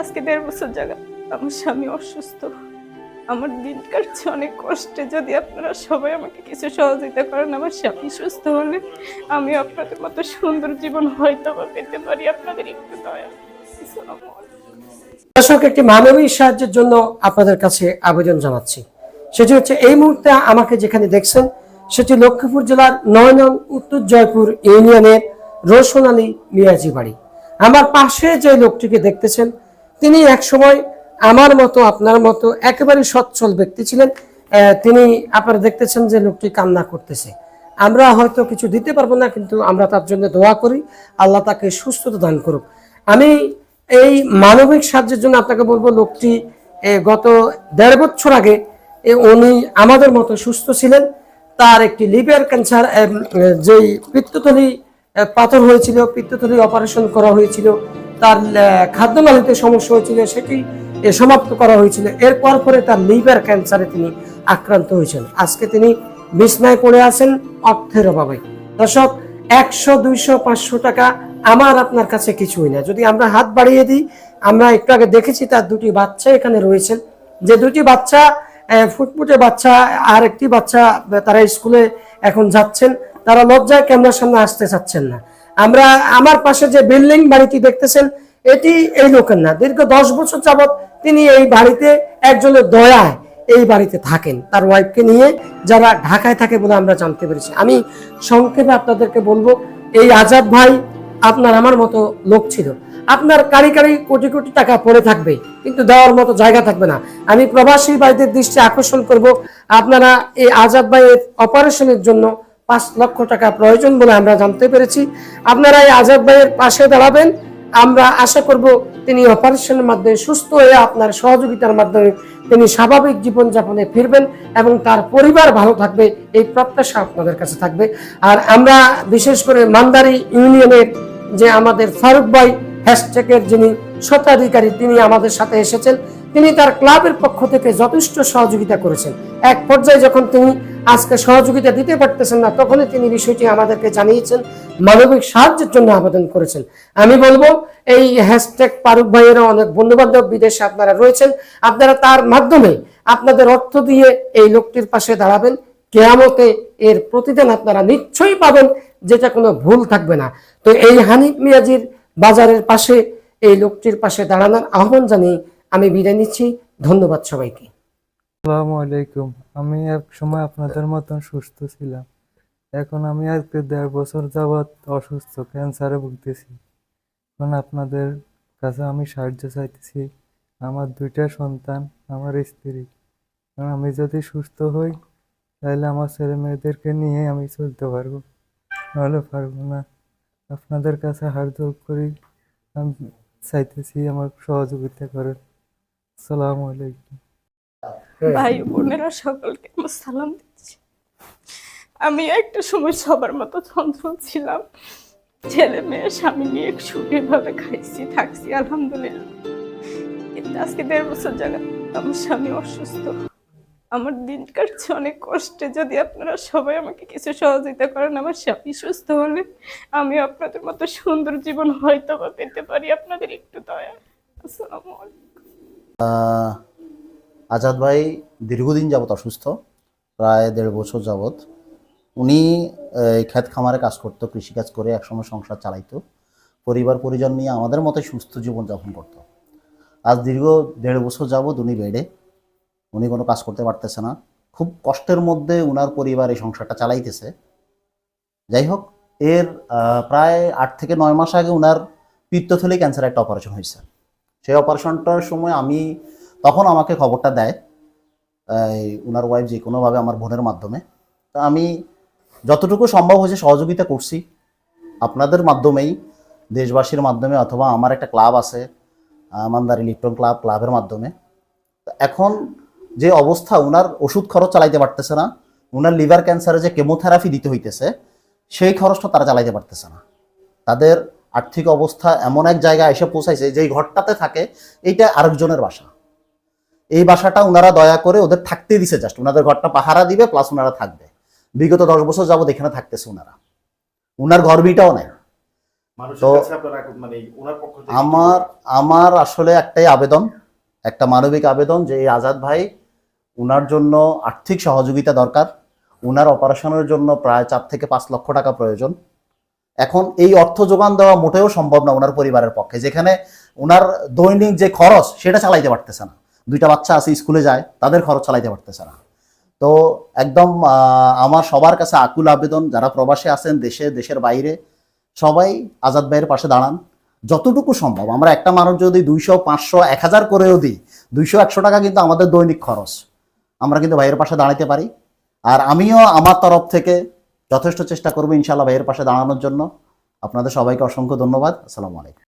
আজকে দেড় বছর জায়গা আমার স্বামী অসুস্থ। আমার দিন কাটছে অনেক কষ্টে। যদি আপনারা সবাই আমাকে কিছু সহযোগিতা করেন, আমার স্বামী সুস্থ হলে আমি আপনাদের মতো সুন্দর জীবন হয়তো বা পেতে পারি। আপনাদের একটু দয়া। দর্শক, একটি মানবিক সাহায্যের জন্য আপনাদের কাছে আবেদন জানাচ্ছি। সেটি হচ্ছে, এই মুহূর্তে আমাকে যেখানে দেখছেন, সেটি লক্ষ্মীপুর জেলার নয় নং উত্তর জয়পুর ইউনিয়নের রোশন আলী মিয়াজি বাড়ি। আমার পাশে যে লোকটিকে দেখতেছেন তিনি একসময় আমার মতো, আপনার মতো একেবারে সচ্ছল ব্যক্তি ছিলেন। তিনি আপনারা দেখতেছেন যে লোকটি কান্না করতেছে। আমরা হয়তো কিছু দিতে পারব না, কিন্তু আমরা তার জন্য দোয়া করি। আল্লাহ তাকে সুস্থতা দান করুক। আমি এই মানবিক সাহায্যের জন্য আপনাকে বলব, লোকটি গত দেড় বছর আগে উনি আমাদের মতো সুস্থ ছিলেন। তার একটি লিভার ক্যান্সার যেই পিত্তথলি পাথর হয়েছিল, পিত্তথলি অপারেশন করা হয়েছিল। তার খাদ্যনালীতে সমস্যা হয়েছিল, সেটি সমাপ্ত করা হয়েছিল। এরপর পরে তার লিভার ক্যান্সারে তিনি আক্রান্ত হয়েছেন। আজকে তিনি বিছনায় পড়ে আছেন অর্থের অভাবে। দর্শক, একশো, দুইশো, পাঁচশো টাকা আমার আপনার কাছে কিছুই না। যদি আমরা হাত বাড়িয়ে দিই, আমরা একটু আগে দেখেছি তার দুটি বাচ্চা এখানে রয়েছেন যে দুটি বাচ্চা ফুটফুটে বাচ্চা আর একটি বাচ্চা, তারা স্কুলে এখন যাচ্ছেন। তারা লজ্জায় ক্যামেরার সামনে আসতে চাচ্ছেন না। আমরা আমার পাশে যে বিল্ডিং বাড়িটি দেখতেছেন, এটি এই লোকের না। দীর্ঘ দশ বছর যাবৎ তিনি এই বাড়িতে একজনের দয়ায় এই বাড়িতে থাকেন। তার ওয়াইফকে নিয়ে যারা ঢাকায় থাকে বলে আমরা জানতে পেরেছি। আমি সংক্ষেপে আপনাদেরকে বলব, এই আজাদ ভাই আপনার আমার মতো লোক ছিল। আপনার কারি কারি কোটি কোটি টাকা পড়ে থাকবে, কিন্তু দেওয়ার মতো জায়গা থাকবে না। আমি প্রবাসী ভাইদের দৃষ্টি আকর্ষণ করব। আপনারা এই আজাদ ভাইয়ের অপারেশনের জন্য পাঁচ লক্ষ টাকা প্রয়োজন বলে আমরা জানতে পেরেছি। আপনারা এই আজাদ ভাইয়ের পাশে দাঁড়াবেন। আমরা আশা করব তিনি অপারেশনের মাধ্যমে সুস্থ হয়ে আপনার সহযোগিতার মাধ্যমে তিনি স্বাভাবিক জীবনযাপনে ফিরবেন এবং তার পরিবার ভালো থাকবে, এই প্রত্যাশা আপনাদের কাছে থাকবে। আর আমরা বিশেষ করে মান্দারি ইউনিয়নের যে আমাদের ফারুক ভাই হ্যাশট্যাগের যিনি স্বত্বাধিকারী, তিনি আমাদের সাথে এসেছেন। তিনি তার ক্লাবের পক্ষ থেকে যথেষ্ট সহযোগিতা করেছেন। এক পর্যায়ে যখন তিনি আজকে সহযোগিতা দিতে পারতেছেন না, তখনই তিনি বিষয়টি আমাদেরকে জানিয়েছেন, মানবিক সাহায্যের জন্য আবেদন করেছেন। আমি বলব, এই হ্যাশট্যাগ ফারুক ভাইয়েরও অনেক বন্ধুবান্ধব বিদেশে আপনারা রয়েছেন, আপনারা তার মাধ্যমে আপনাদের অর্থ দিয়ে এই লোকটির পাশে দাঁড়াবেন। কেয়ামতে এর প্রতিদান আপনারা নিশ্চয়ই পাবেন, যেটা কোনো ভুল থাকবে না। তো এই হানিফ মিয়াজির বাজারের পাশে এই লোকটির পাশে দাঁড়ানোর আহ্বান জানিয়ে আমি বিদায় নিচ্ছি। ধন্যবাদ সবাইকে। আসসালামু আলাইকুম। আমি এক সময় আপনাদের মতন সুস্থ ছিলাম। এখন আমি আজকে দেড় বছর যাবৎ অসুস্থ, ক্যান্সারে ভুগতেছি। এখন আপনাদের কাছে আমি সাহায্য চাইতেছি। আমার দুইটা সন্তান, আমার স্ত্রী। কারণ আমি যদি সুস্থ হই, তাহলে আমার ছেলে মেয়েদেরকে নিয়ে আমি চলতে পারব। নাহলে পারব না। আপনাদের কাছে হাত জোর করি আমি চাইতেছি আমার সহযোগিতা করেন আসসালামু আলাইকুম। ভাই বোনেরা সকলকে আমার সালাম দিচ্ছি। আমি একটা সময় সবার মতো চঞ্চল ছিলাম। ছেলে মেয়ে স্বামী নিয়ে সুখে ভাবে খাইছি থাকছি আলহামদুলিল্লাহ। কিন্তু আজকে দেড় বছর জায়গা আমার স্বামী অসুস্থ। আমার দিন কাটছে অনেক কষ্টে। যদি আপনারা সবাই আমাকে কিছু সহযোগিতা করেন আমার স্বামী সুস্থ হলে আমি আপনাদের মতো সুন্দর জীবন হয়তো বা পেতে পারি। আপনাদের একটু দয়া। আসসালামু আলাইকুম। আজাদ ভাই দীর্ঘদিন যাবৎ অসুস্থ, প্রায় দেড় বছর যাবৎ। উনি ক্ষেত খামারে কাজ করতো, কৃষিকাজ করে একসময় সংসার চালাইতো। পরিবার, পরিজন নিয়ে আমাদের মতো সুস্থ জীবনযাপন করতো। আজ দীর্ঘ দেড় বছর যাবৎ উনি বেডে। উনি কোনো কাজ করতে পারতেছে না। খুব কষ্টের মধ্যে উনার পরিবার এই সংসারটা চালাইতেছে। যাই হোক, এর প্রায় আট থেকে নয় মাস আগে উনার পিত্তথলি ক্যান্সার একটা অপারেশন হয়েছে। সেই অপারেশনটার সময় আমি তখন আমাকে খবরটা দেয় উনার ওয়াইফ যে কোনোভাবে আমার বোনের মাধ্যমে। তা আমি যতটুকু সম্ভব হয়েছে সহযোগিতা করছি। আপনাদের মাধ্যমেই, দেশবাসীর মাধ্যমে অথবা আমার একটা ক্লাব আছে মান্দারি লিপ্টন ক্লাব ক্লাবের মাধ্যমে। এখন যে অবস্থা, উনার ওষুধ খরচ চালাইতে পারতেছে না, উনার লিভার ক্যান্সারে যে কেমোথেরাপি দিতে হইতেছে, সেই খরচটা তারা চালাইতে পারতেছে না। তাদের আর্থিক অবস্থা এমন এক জায়গায় এসে পৌঁছাইছে, যেই ঘরটাতে থাকে, এইটা আরেকজনের বাসা। এই বাসাটা ওনারা দয়া করে ওদের থাকতে দিছে জাস্ট ওনাদের ঘরটা পাহারা দিবে প্লাস ওনারা থাকবে। বিগত দশ বছর যাবত এখানে থাকতেছে ওনারা ওনার ঘর বিটাও মানুষের তো মানে ওনার আমার আমার আসলে একটাই আবেদন একটা মানবিক আবেদন যে এই আজাদ ভাই ওনার জন্য আর্থিক সহযোগিতা দরকার। উনার অপারেশনের জন্য প্রায় চার থেকে পাঁচ লক্ষ টাকা প্রয়োজন। এখন এই অর্থ যোগান দেওয়া মোটেও সম্ভব না ওনার পরিবারের পক্ষে। যেখানে ওনার দৈনিক যে খরচ সেটা চালাইতে পারতেছে না। দুইটা বাচ্চা আছে, স্কুলে যায়, তাদের খরচ চালাইতে পারতেছে না। তো একদম আমার সবার কাছে আকুল আবেদন, যারা প্রবাসে আছেন, দেশে, দেশের বাইরে, সবাই আজাদ ভাইয়ের পাশে দাঁড়ান। যতটুকু সম্ভব, আমরা একটা মানুষ যদি দুইশো, পাঁচশো, এক হাজার করেও দিই, দুইশো, একশো টাকা কিন্তু আমাদের দৈনিক খরচ। আমরা কিন্তু ভাইয়ের পাশে দাঁড়াতে পারি। আর আমিও আমার তরফ থেকে যথেষ্ট চেষ্টা করব ইনশাল্লাহ ভাইয়ের পাশে দাঁড়ানোর জন্য। আপনাদের সবাইকে অসংখ্য ধন্যবাদ। আসসালামু আলাইকুম।